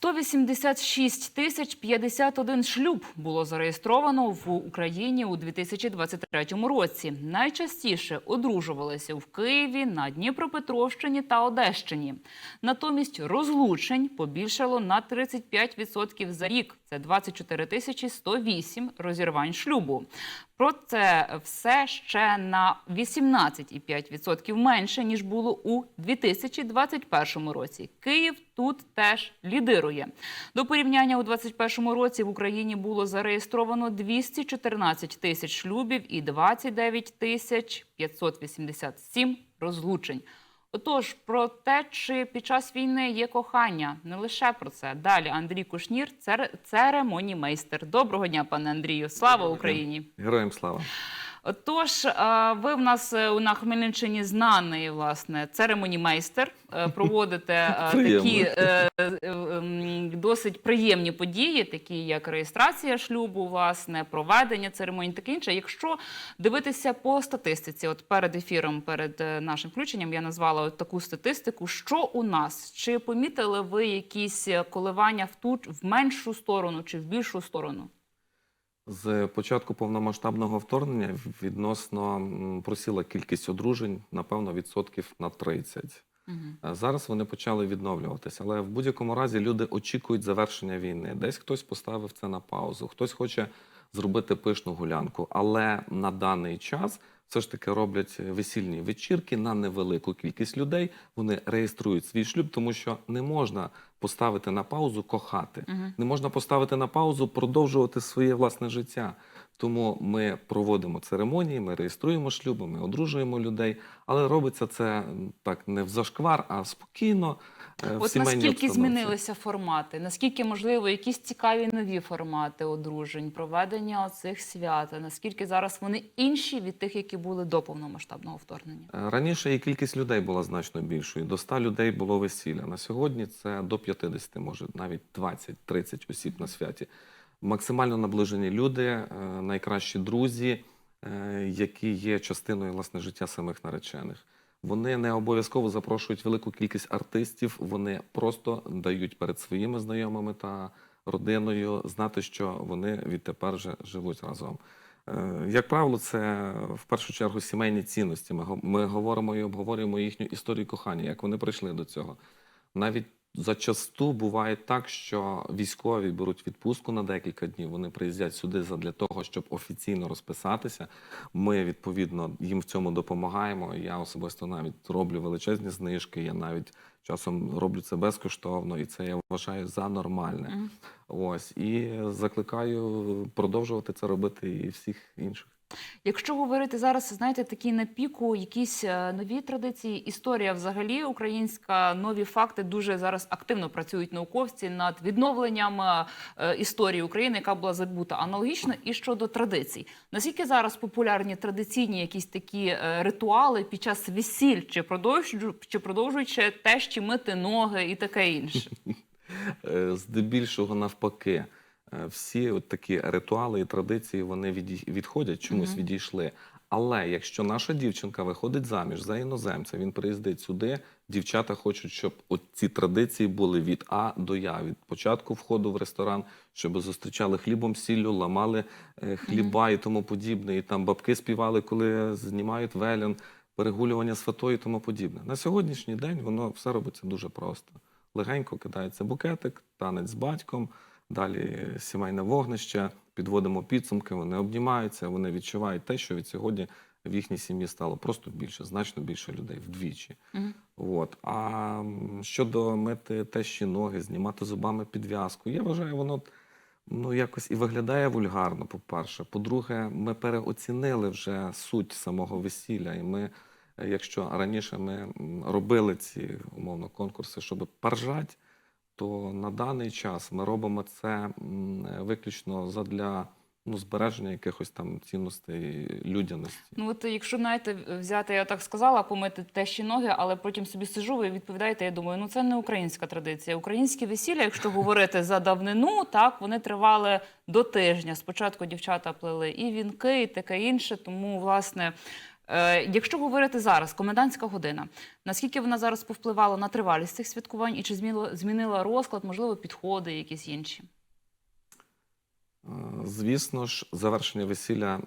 186 тисяч 51 шлюб було зареєстровано в Україні у 2023 році. Найчастіше одружувалися в Києві, на Дніпропетровщині та Одещині. Натомість розлучень побільшало на 35% за рік. Це 24 тисячі 108 розірвань шлюбу. Про це все ще на 18,5% менше ніж було у 2021 році. Київ тут теж лідирує. До порівняння у 2021 році в Україні було зареєстровано 214 тисяч шлюбів і 29 тисяч 587 розлучень. Отож, про те, чи під час війни є кохання, не лише про це. Далі Андрій Кушнір, цер- церемонімейстер. Доброго дня, пане Андрію. Слава Україні! Героям слава. Отож, е, ви в нас е, на Хмельниччині знаний власне церемонімейстер. Е, Проводите такі досить приємні події, такі як реєстрація шлюбу, власне, проведення церемоній, таке інше. Якщо дивитися по статистиці, от перед ефіром, перед нашим включенням, я назвала от таку статистику. Що у нас? Чи помітили ви якісь коливання в ту в меншу сторону чи в більшу сторону? З початку повномасштабного вторгнення відносно просіла кількість одружень, напевно, відсотків на 30. Угу. Зараз вони почали відновлюватися, але в будь-якому разі люди очікують завершення війни. Десь хтось поставив це на паузу, хтось хоче зробити пишну гулянку. Але на даний час все ж таки роблять весільні вечірки на невелику кількість людей. Вони реєструють свій шлюб, тому що не можна поставити на паузу кохати, не можна поставити на паузу продовжувати своє власне життя. Тому ми проводимо церемонії, ми реєструємо шлюби, ми одружуємо людей, але робиться це так не в зашквар, а спокійно. Е, От наскільки обстановці. змінилися формати? Наскільки можливо якісь цікаві нові формати одружень, проведення оцих свят? Наскільки зараз вони інші від тих, які були до повномасштабного вторгнення? Е, Раніше і кількість людей була значно більшою. До 100 людей було весілля. На сьогодні це до 50, може навіть 20-30 осіб на святі. Максимально наближені люди, е, найкращі друзі, які є частиною власне життя самих наречених. Вони не обов'язково запрошують велику кількість артистів. Вони просто дають перед своїми знайомими та родиною знати, що вони відтепер вже живуть разом. Е, Як правило, це в першу чергу сімейні цінності. Ми, го- ми говоримо і обговорюємо їхню історію кохання, як вони прийшли до цього. Навіть зачасту буває так, що військові беруть відпустку на декілька днів. Вони приїздять сюди для того, щоб офіційно розписатися. Ми відповідно їм в цьому допомагаємо. Я особисто навіть роблю величезні знижки. Я навіть часом роблю це безкоштовно, і це я вважаю за нормальне. Ось і закликаю продовжувати це робити і всіх інших. Якщо говорити зараз, знаєте, такі на піку, якісь е, нові традиції, історія взагалі українська, нові факти дуже зараз активно працюють науковці над відновленням е, е, історії України, яка була забута. Аналогічно і щодо традицій. Наскільки зараз популярні традиційні якісь такі ритуали під час весіль, чи продовжують, чи продовжують ще теж мити ноги і таке інше? Здебільшого навпаки, всі от такі ритуали і традиції вони відходять, чомусь відійшли. Але якщо наша дівчинка виходить заміж за іноземця, він приїздить сюди. Дівчата хочуть, щоб от ці традиції були від А до Я, від початку входу в ресторан, щоб зустрічали хлібом, сіллю, ламали е, хліба і тому подібне. І там бабки співали, коли знімають велян, перегулювання з і тому подібне. На сьогоднішній день воно все робиться дуже просто. Легенько кидається букетик, танець з батьком, далі сімейне вогнище, підводимо підсумки, вони обнімаються, вони відчувають те, що від сьогодні в їхній сім'ї стало просто більше, значно більше людей вдвічі. Мгм. От. А щодо мити тещі ноги, знімати зубами підв'язку, я вважаю, воно ну, якось і виглядає вульгарно, по-перше. По-друге, ми переоцінили вже суть самого весілля. І ми, якщо раніше ми робили ці умовно конкурси, щоб поржати, то на даний час ми робимо це виключно задля ну, збереження якихось там цінностей людяності. Ну от якщо знаєте, взяти, я так сказала, помити тещі ноги, але потім собі сижу, ви відповідаєте. Я думаю, ну це не українська традиція. Українські весілля, якщо говорити за давнину, так вони тривали до тижня. Спочатку дівчата плели і вінки, і таке інше. Тому власне якщо говорити зараз, комендантська година, наскільки вона зараз повпливала на тривалість цих святкувань і чи змінила, розклад, можливо, підходи якісь інші? Е, Звісно ж, завершення весілля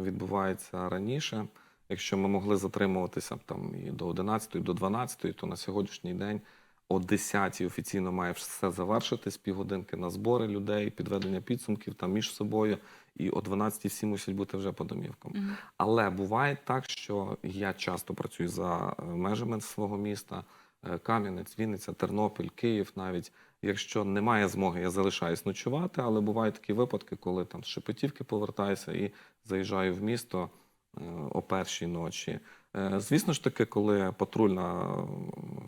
відбувається раніше. Якщо ми могли затримуватися там і до 11, до 12, то на сьогоднішній день о 10 офіційно має все завершитись, півгодинки на збори людей, підведення підсумків там між собою, і о 12 всі мусять бути вже по домівкам. Мгм. Але буває так, що я часто працюю за е, межами свого міста: е, Кам'янець, Вінниця, Тернопіль, Київ навіть. Якщо немає змоги, я залишаюсь ночувати, але бувають такі випадки, коли там з Шепетівки повертаюся і заїжджаю в місто е, о першій ночі. Е, Звісно ж таки, коли патрульна,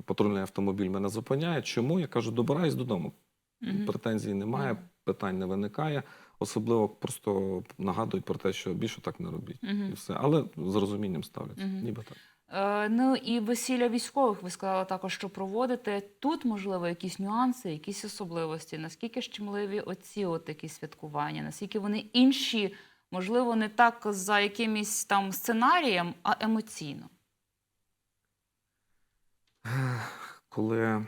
патрульний автомобіль мене зупиняє, чому я кажу, добираюсь додому. Мгм. Претензій немає, Мгм. питань не виникає. Особливо просто нагадують про те, що більше так не робіть. Мгм. І все. Але з розумінням ставляться. Мгм. Ніби так. Е, ну і весілля військових ви сказали також, що проводите. Тут, можливо, якісь нюанси, якісь особливості. Наскільки щемливі оці от такі святкування? Наскільки вони інші, можливо, не так за якимось там сценарієм, а емоційно? Коли е,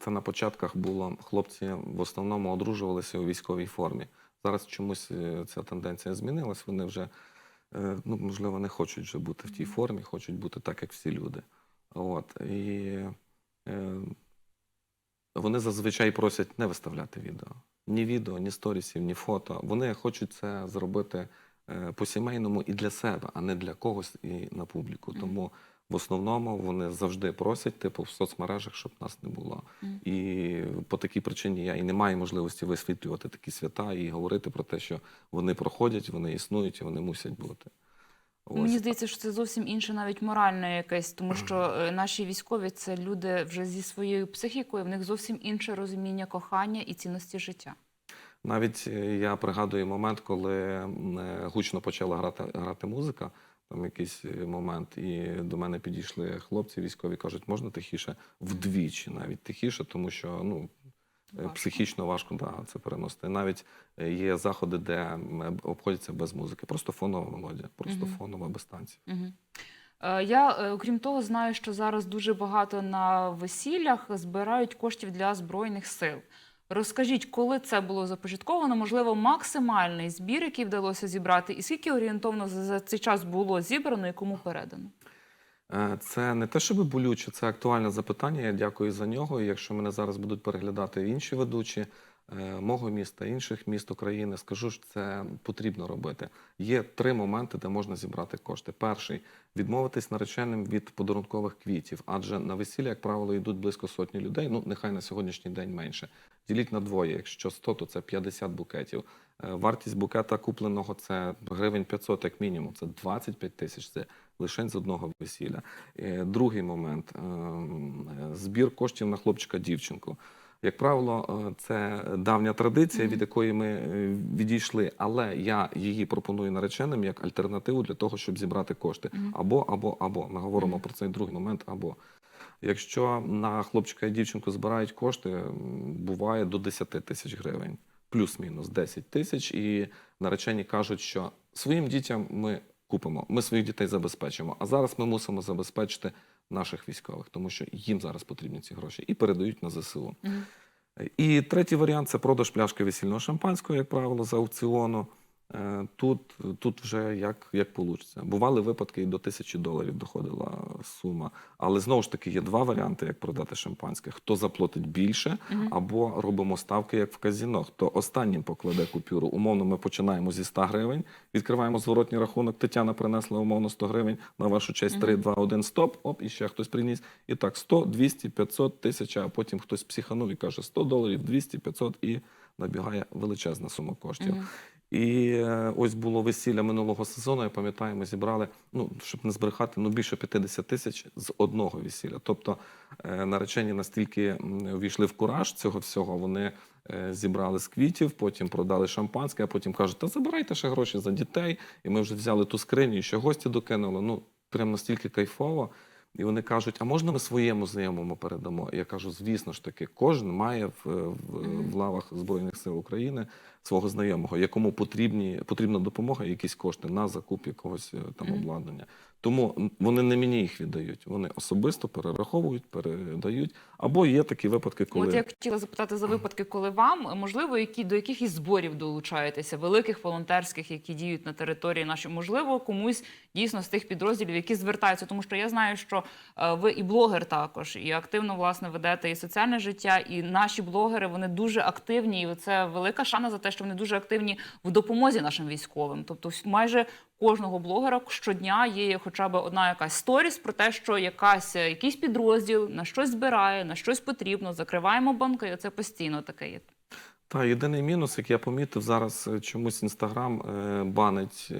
це на початках було, хлопці в основному одружувалися у військовій формі. Зараз чомусь е, ця тенденція змінилась. Вони вже, е, ну, можливо, не хочуть вже бути в тій формі, хочуть бути так, як всі люди. От. І вони зазвичай просять не виставляти відео. Ні відео, ні сторісів, ні фото. Вони хочуть це зробити е, по-сімейному і для себе, а не для когось і на публіку. Тому в основному вони завжди просять, типу, в соцмережах, щоб нас не було. І по такій причині я і не маю можливості висвітлювати такі свята і говорити про те, що вони проходять, вони існують і вони мусять бути. Мені здається, що це зовсім інше, навіть моральне якесь, тому що е, наші військові це люди вже зі своєю психікою, в них зовсім інше розуміння кохання і цінності життя. Навіть е, я пригадую момент, коли е, гучно почала грати, грати музика, там якийсь момент, і до мене підійшли хлопці військові, кажуть, можна тихіше, вдвічі навіть тихіше, тому що ну, Важко. психічно важко да, це переносити. Навіть е, є заходи, де обходяться без музики, просто фонова мелодія, просто Мгм. фонова без танців. Угу. Я, е, окрім того, знаю, що зараз дуже багато на весіллях збирають коштів для Збройних сил. Розкажіть, коли це було започатковано, можливо, максимальний збір, який вдалося зібрати, і скільки орієнтовно за цей час було зібрано і кому передано? Е, Це не те, щоб болюче, це актуальне запитання. Я дякую за нього. І якщо мене зараз будуть переглядати інші ведучі е, мого міста, інших міст України, скажу, що це потрібно робити. Є три моменти, де можна зібрати кошти. Перший відмовитись нареченим від подарункових квітів, адже на весілля, як правило, йдуть близько сотні людей. Ну нехай на сьогоднішній день менше. Діліть на двоє. Якщо 100, то це 50 букетів. Е, Вартість букета купленого це гривень 500 як мінімум. Це 25 тисяч. Це лише з одного весілля. Е, Другий момент е, збір коштів на хлопчика-дівчинку. Як правило, це давня традиція, від якої ми відійшли, але я її пропоную нареченим як альтернативу для того, щоб зібрати кошти. Або, або, або. Ми говоримо про цей другий момент, або. Якщо на хлопчика і дівчинку збирають кошти, буває до 10 тисяч гривень, плюс-мінус 10 тисяч, і наречені кажуть, що своїм дітям ми купимо, ми своїх дітей забезпечимо. А зараз ми мусимо забезпечити наших військових, тому що їм зараз потрібні ці гроші і передають на ЗСУ. Мгм. І третій варіант це продаж пляшки весільного шампанського, як правило, з аукціону. Е, Тут, тут вже як, як вийде. Бували випадки, і до тисячі доларів доходила сума. Але знову ж таки є два варіанти, як продати шампанське: хто заплатить більше, або робимо ставки, як в казіно. Хто останнім покладе купюру. Умовно, ми починаємо зі 100 гривень, відкриваємо зворотній рахунок. Тетяна принесла умовно 100 гривень. На вашу честь 3, 2, 1, стоп. Оп, і ще хтось приніс. І так 100, 200, 500, 1000, а потім хтось психанув і каже 100 доларів, 200, 500 і набігає величезна сума коштів. І е, ось було весілля минулого сезону. Я пам'ятаю, ми зібрали, ну щоб не збрехати, ну більше 50 тисяч з одного весілля. Тобто е, наречені настільки м, увійшли в кураж цього всього, вони е, зібрали з квітів, потім продали шампанське, а потім кажуть, та забирайте ще гроші за дітей. І ми вже взяли ту скриню, і ще гості докинули. Ну прям настільки кайфово. І вони кажуть: а можна ми своєму знайомому передамо? Я кажу, звісно ж таки, кожен має в, в, в лавах Збройних сил України свого знайомого, якому потрібні, потрібна допомога, якісь кошти на закуп якогось е, там обладнання. Тому вони не мені їх віддають. Вони особисто перераховують, передають. Або є такі випадки, коли От я хотіла запитати за випадки, коли вам можливо, які до яких із зборів долучаєтеся, великих волонтерських, які діють на території нашої, можливо, комусь дійсно з тих підрозділів, які звертаються, тому що я знаю, що е, ви і блогер також, і активно власне ведете і соціальне життя, і наші блогери вони дуже активні, і це велика шана за те, що вони дуже активні в допомозі нашим військовим. Тобто, майже кожного блогера щодня є хоча б одна якась сторіс про те, що якась е, якийсь підрозділ на щось збирає, на щось потрібно. Закриваємо банки. і Це постійно таке є. та єдиний мінус, як я помітив, зараз е, чомусь інстаграм е, банить.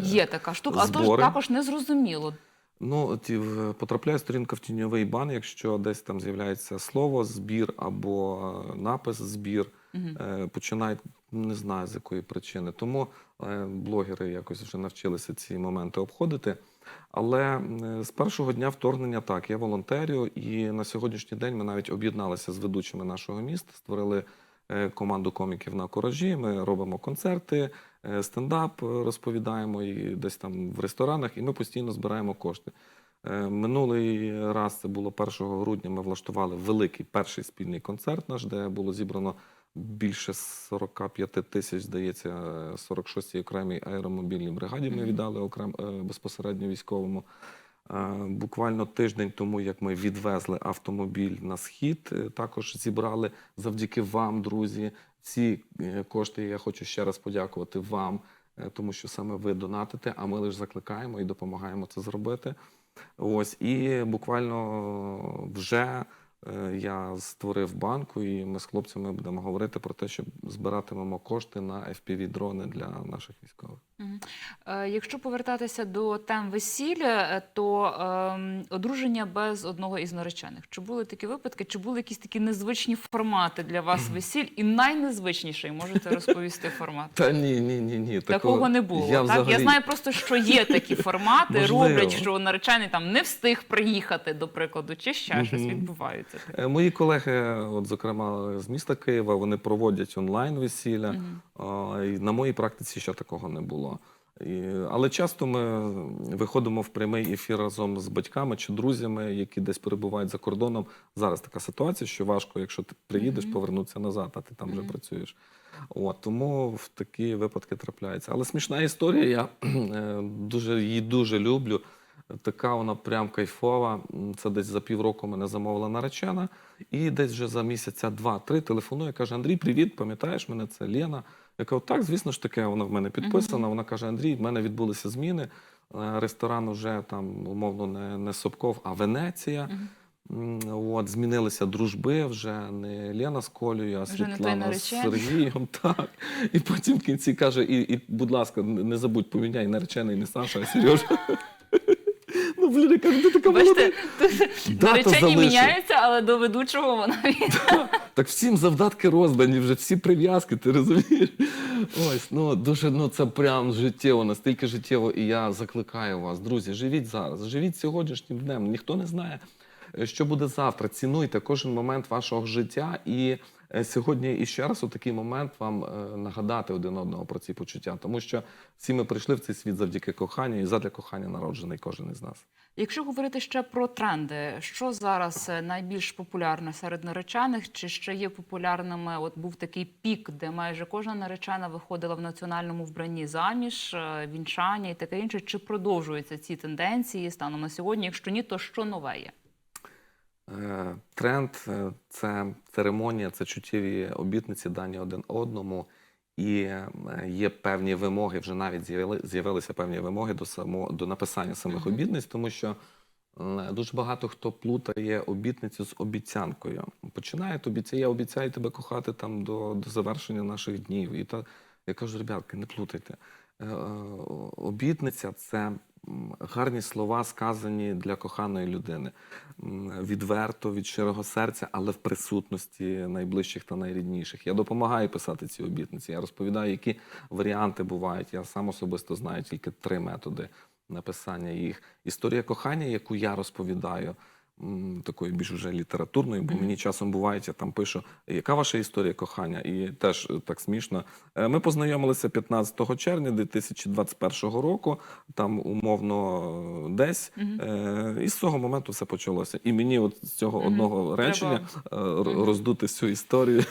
Є така штука, а то ж збори. також незрозуміло. Ну, ті, потрапляє сторінка в тіньовий бан, якщо десь там з'являється слово, збір або напис збір, е, починають не знаю з якої причини. Тому е, блогери якось вже навчилися ці моменти обходити. Але е, з першого дня вторгнення так, я волонтерю, і на сьогоднішній день ми навіть об'єдналися з ведучими нашого міста, створили е, команду коміків на коражі. Ми робимо концерти, стендап розповідаємо і десь там в ресторанах, і ми постійно збираємо кошти. Минулий раз це було 1 грудня. Ми влаштували великий перший спільний концерт наш, де було зібрано більше 45 тисяч, здається, 46-й окремій аеромобільній бригаді. Ми віддали окрем е, безпосередньо військовому. Е, Буквально тиждень тому, як ми відвезли автомобіль на схід, е, також зібрали завдяки вам, друзі. Ці кошти я хочу ще раз подякувати вам, тому що саме ви донатите, а ми лише закликаємо і допомагаємо це зробити. Ось і буквально вже я створив банку, і ми з хлопцями будемо говорити про те, що збиратимемо кошти на fpv дрони для наших військових. Е, Якщо повертатися до тем весілля, е, то ем, одруження без одного із наречених. Чи були такі випадки, чи були якісь такі незвичні формати для вас весіль? І найнезвичніший можете розповісти формат? Та ні, ні, ні, ні. Такого, не було. Я, так? взагалі... я знаю просто, що є такі формати, роблять, що наречений там не встиг приїхати, до прикладу, чи ще щось відбувається. Таке. Е, Мої колеги, от, зокрема, з міста Києва, вони проводять онлайн весілля. І на моїй практиці ще такого не було. І, але часто ми виходимо в прямий ефір разом з батьками чи друзями, які десь перебувають за кордоном. Зараз така ситуація, що важко, якщо ти приїдеш, Мгм. повернутися назад, а ти там вже Мгм. працюєш. От, тому в такі випадки трапляються. Але смішна історія, я е, дуже, її дуже люблю. Така вона прям кайфова. Це десь за півроку мене замовила наречена. І десь вже за місяця два-три телефонує, каже: Андрій, привіт, пам'ятаєш мене? Це Лена. Я кажу, так, звісно ж таке, вона в мене підписана. Вона каже: Андрій, в мене відбулися зміни. Е, Ресторан уже там, умовно, не, не Собков, а Венеція. От, змінилися дружби вже не Лена з Колею, а Світлана з. Сергієм. Так. І потім в кінці каже: і, і будь ласка, не не забудь, поміняй наречений не Саша, а Сережа. Блін, я кажу, ти така молода. Бачите, тут Дата наречені міняються, але до ведучого вона Так всім завдатки роздані, вже всі прив'язки, ти розумієш? Ось, ну дуже ну це прям життєво, настільки життєво. І я закликаю вас, друзі, живіть зараз, живіть сьогоднішнім днем. Ніхто не знає, е, що буде завтра. Цінуйте кожен момент вашого життя. І сьогодні і ще раз у такий момент вам е, нагадати один одного про ці почуття, тому що всі ми прийшли в цей світ завдяки коханню, і задля кохання народжений кожен із нас. Якщо говорити ще про тренди, що зараз е, найбільш популярне серед наречених, чи ще є популярними? От був такий пік, де майже кожна наречена виходила в національному вбранні заміж, е, вінчання і таке інше. Чи продовжуються ці тенденції станом на сьогодні? Якщо ні, то що нове є? Е, Тренд е, це церемонія, це чуттєві обітниці дані один одному. І е, є певні вимоги, вже навіть з'явили, з'явилися певні вимоги до само, до написання самих обітниць, тому що дуже багато хто плутає обітницю з обіцянкою. Починає обіцяє, я обіцяю тебе кохати там до, до завершення наших днів. І та я кажу, ребятки, не плутайте. Обітниця це гарні слова, сказані для коханої людини. Відверто, від щирого серця, але в присутності найближчих та найрідніших. Я допомагаю писати ці обітниці. Я розповідаю, які варіанти бувають. Я сам особисто знаю тільки три методи. написання їх. Історія кохання, яку я розповідаю, м, такою більш уже літературної, бо мені часом буває, я там пишу, яка ваша історія кохання? І теж е, так смішно. Е, Ми познайомилися 15 червня 2021 року, там умовно е, десь. І з цього моменту все почалося. І мені от з цього одного речення роздути всю історію.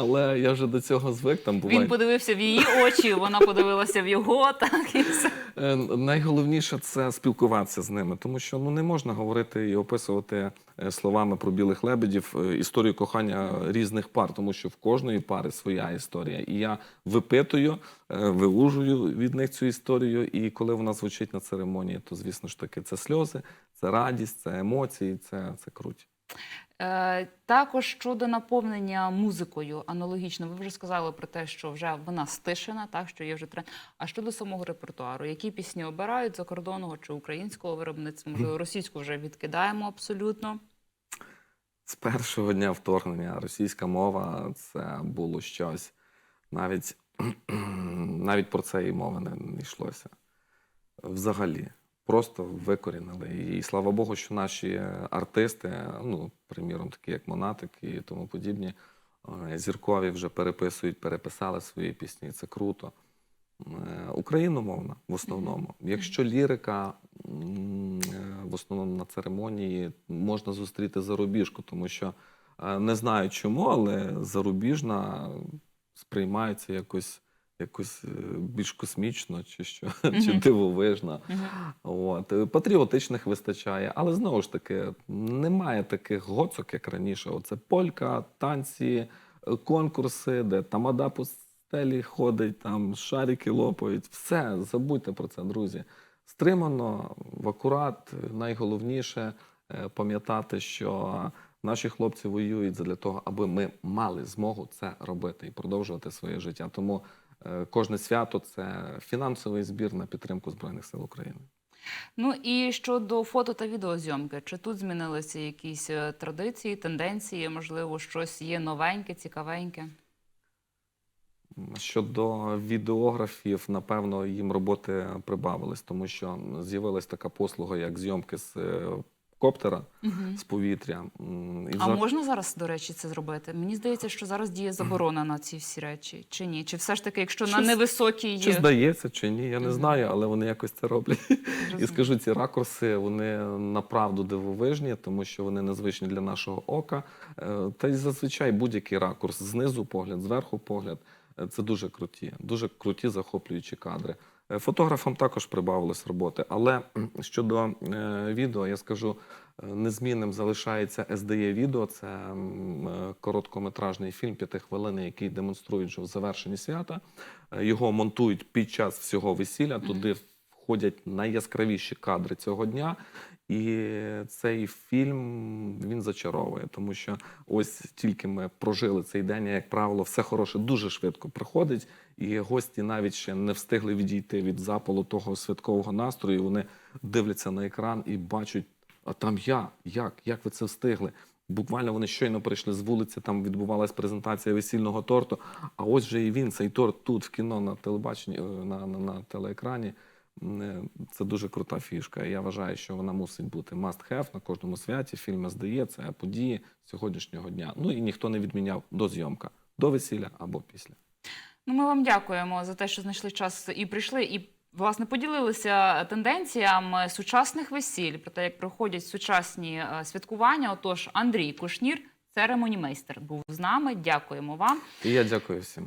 Але я вже до цього звик. Там буває Він подивився в її очі, вона подивилася в його, так і все. Е, Найголовніше це спілкуватися з ними, тому що ну не можна говорити і описувати е, словами про білих лебедів е, історію кохання різних пар, тому що в кожної пари своя історія. І я випитую, виужую від них цю історію. І коли вона звучить на церемонії, то звісно ж таки це сльози, це радість, це емоції, це, це круть. Е, також щодо наповнення музикою, аналогічно, ви вже сказали про те, що вже вона стишена, так що є вже тренд. А щодо самого репертуару, які пісні обирають закордонного чи українського виробництва? Можливо, російську вже відкидаємо абсолютно. З першого дня вторгнення російська мова це було щось. Навіть, навіть про це і мови не, не йшлося. Взагалі, просто викорінили. І слава Богу, що наші артисти, ну, приміром, такі як Монатик і тому подібні, е, зіркові вже переписують, переписали свої пісні. Це круто. Е, Україномовна в основному. Якщо лірика е, в основному на церемонії можна зустріти зарубіжку, тому що не знаю чому, але зарубіжна сприймається якось, якось е, більш космічно, чи що, чи Мгм. дивовижно. Мгм. От. е, Патріотичних вистачає, але знову ж таки, немає таких гоцок, як раніше. Оце полька, танці, е, конкурси, де тамада по стелі ходить, там шарики лопають. Все, забудьте про це, друзі. Стримано, в акурат, найголовніше пам'ятати, що наші хлопці воюють для того, аби ми мали змогу це робити і продовжувати своє життя. Тому кожне свято це фінансовий збір на підтримку Збройних сил України. Ну і щодо фото та відеозйомки, чи тут змінилися якісь е, традиції, тенденції? Можливо, щось є новеньке, цікавеньке? Щодо відеографів, напевно, їм роботи прибавились, тому що з'явилась така послуга, як зйомки з е, коптера Угу. з повітря. І А за- можна зараз, до речі, це зробити? Мені здається, що зараз діє заборона на ці всі речі, чи ні? Чи все ж таки, якщо на Чи з- невисокій Чи здається, чи ні, я не Мгм. знаю, але вони якось це роблять. І скажу, ці ракурси вони направду дивовижні, тому що вони незвичні для нашого ока. Е, Та й зазвичай будь-який ракурс знизу погляд, зверху погляд. е, Це дуже круті, дуже круті захоплюючі кадри. Е, Фотографам також прибавилось роботи, але щодо е, відео, я скажу, е, незмінним залишається SDE відео. Це короткометражний фільм п'яти хвилин, який демонструють вже в завершенні свята. Його монтують під час всього весілля. Туди входять найяскравіші кадри цього дня. І цей фільм він зачаровує, тому що ось тільки ми прожили цей день, як правило, все хороше дуже швидко проходить, і гості навіть ще не встигли відійти від запалу того святкового настрою. Вони дивляться на екран і бачать, а там я, як, як ви це встигли? Буквально вони щойно прийшли з вулиці, там відбувалась презентація весільного торту. А ось же і він, цей торт тут в кіно на телебаченні, е, на, на, на телеекрані. Е, Це дуже крута фішка. Я вважаю, що вона мусить бути must have на кожному святі. Фільм СДЄ це події сьогоднішнього дня. Ну і ніхто не відміняв до зйомка, до весілля або після. Ну, ми вам дякуємо за те, що знайшли час і прийшли, і власне поділилися тенденціями сучасних весіль, про те, як проходять сучасні е, святкування. Отож, Андрій Кушнір, церемонімейстер, був з нами. Дякуємо вам. І я дякую всім.